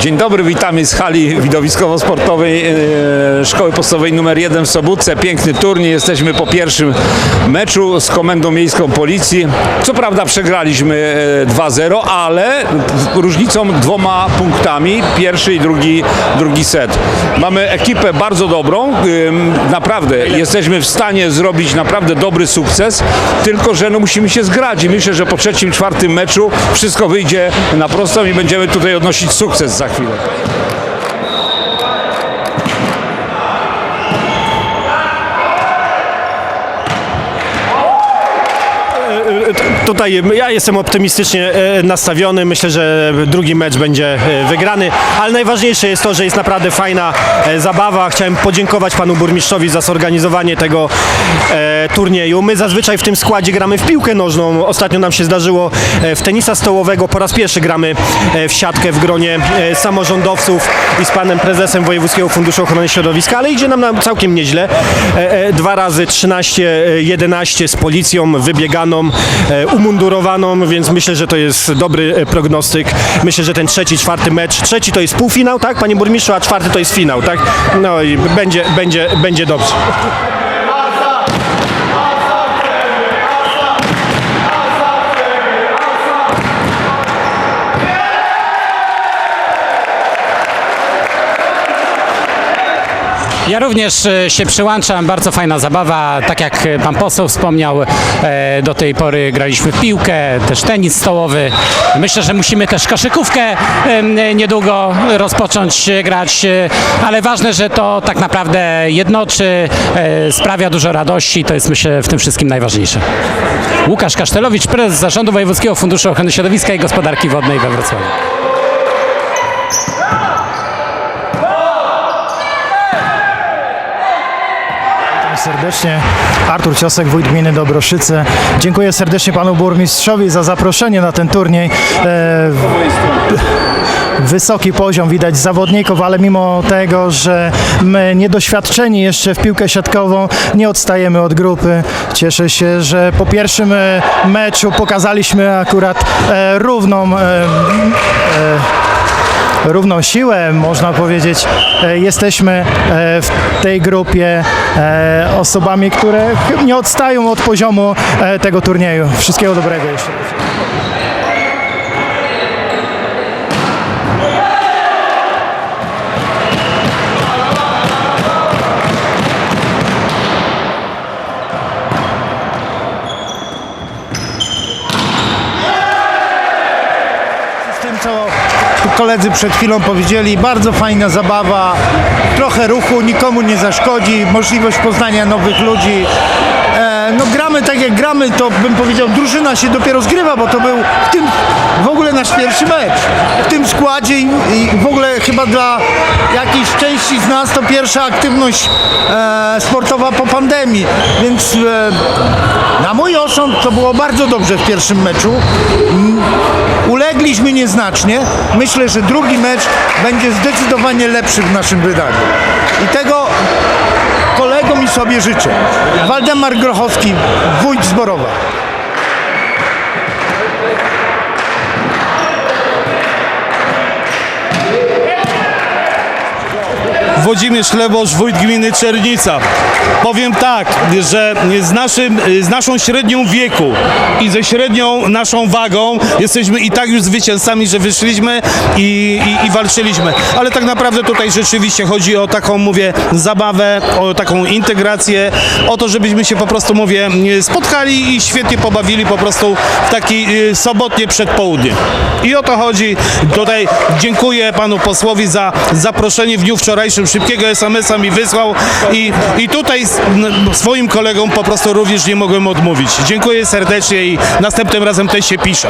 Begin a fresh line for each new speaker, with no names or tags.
Dzień dobry, witamy z hali widowiskowo-sportowej e, Szkoły Podstawowej nr 1 w Sobótce. Piękny turniej, jesteśmy po pierwszym meczu z Komendą Miejską Policji. Co prawda przegraliśmy e, 2-0, ale różnicą dwoma punktami, pierwszy i drugi, drugi set. Mamy ekipę bardzo dobrą, naprawdę jesteśmy w stanie zrobić naprawdę dobry sukces, tylko że no musimy się zgrać myślę, że po trzecim, czwartym meczu wszystko wyjdzie na prostą i będziemy tutaj odnosić sukces za Dank wieder.
Tutaj ja jestem optymistycznie e, nastawiony. Myślę, że drugi mecz będzie e, wygrany, ale najważniejsze jest to, że jest naprawdę fajna e, zabawa. Chciałem podziękować panu burmistrzowi za zorganizowanie tego turnieju. My zazwyczaj w tym składzie gramy w piłkę nożną. Ostatnio nam się zdarzyło w tenisa stołowego. Po raz pierwszy gramy w siatkę w gronie samorządowców i z panem prezesem Wojewódzkiego Funduszu Ochrony Środowiska, ale idzie nam, całkiem nieźle. Dwa razy 13-11 z policją wybieganą, umundurowaną, więc myślę, że to jest dobry e, prognostyk. Myślę, że ten trzeci, czwarty mecz, trzeci to jest półfinał, tak, panie burmistrzu, a czwarty to jest finał, tak? No i będzie, będzie, będzie dobrze.
Ja również e, się przyłączam, bardzo fajna zabawa, tak jak pan poseł wspomniał, e, do tej pory graliśmy w piłkę, też tenis stołowy. Myślę, że musimy też koszykówkę niedługo rozpocząć e, grać, ale ważne, że to tak naprawdę jednoczy, sprawia dużo radości, to jest myślę w tym wszystkim najważniejsze. Łukasz Kasztelowicz, prezes Zarządu Wojewódzkiego Funduszu Ochrony Środowiska i Gospodarki Wodnej we Wrocławiu.
Serdecznie. Artur Ciosek, wójt gminy Dobroszyce. Dziękuję serdecznie panu burmistrzowi za zaproszenie na ten turniej. E, wysoki poziom widać zawodników, ale mimo tego, że my niedoświadczeni jeszcze w piłkę siatkową, nie odstajemy od grupy. Cieszę się, że po pierwszym e, meczu pokazaliśmy akurat e, równą e, równą siłę, można powiedzieć. E, Jesteśmy e, w tej grupie e, osobami, które nie odstają od poziomu e, tego turnieju. Wszystkiego dobrego jeszcze. raz.
z tym, co tu koledzy przed chwilą powiedzieli. Bardzo fajna zabawa, trochę ruchu, nikomu nie zaszkodzi, możliwość poznania nowych ludzi. E, no gramy tak jak gramy, to bym powiedział, drużyna się dopiero zgrywa, bo to był w tym w ogóle nasz pierwszy mecz. W tym składzie i, i w ogóle chyba dla jakiejś części z nas to pierwsza aktywność e, sportowa po pandemii, więc e, na mój osąd to było bardzo dobrze w pierwszym meczu. Ulegliśmy nieznacznie. Myślę, że drugi mecz będzie zdecydowanie lepszy w naszym wydaniu. I tego kolegom i sobie życzę. Waldemar Grochowski, wójt Zborowa.
Włodzimierz Chlebosz, wójt gminy Czernica. Powiem tak, że z, naszym, z naszą średnią wieku i ze średnią naszą wagą jesteśmy i tak już zwycięzcami, że wyszliśmy i, i, i walczyliśmy. Ale tak naprawdę tutaj rzeczywiście chodzi o taką, mówię, zabawę, o taką integrację, o to, żebyśmy się po prostu, mówię, spotkali i świetnie pobawili po prostu w taki y, sobotnie przedpołudnie. I o to chodzi. Tutaj dziękuję panu posłowi za zaproszenie w dniu wczorajszym. Szybkiego SMS-a mi wysłał i, i tutaj swoim kolegom po prostu również nie mogłem odmówić. Dziękuję serdecznie i następnym razem też się pisze.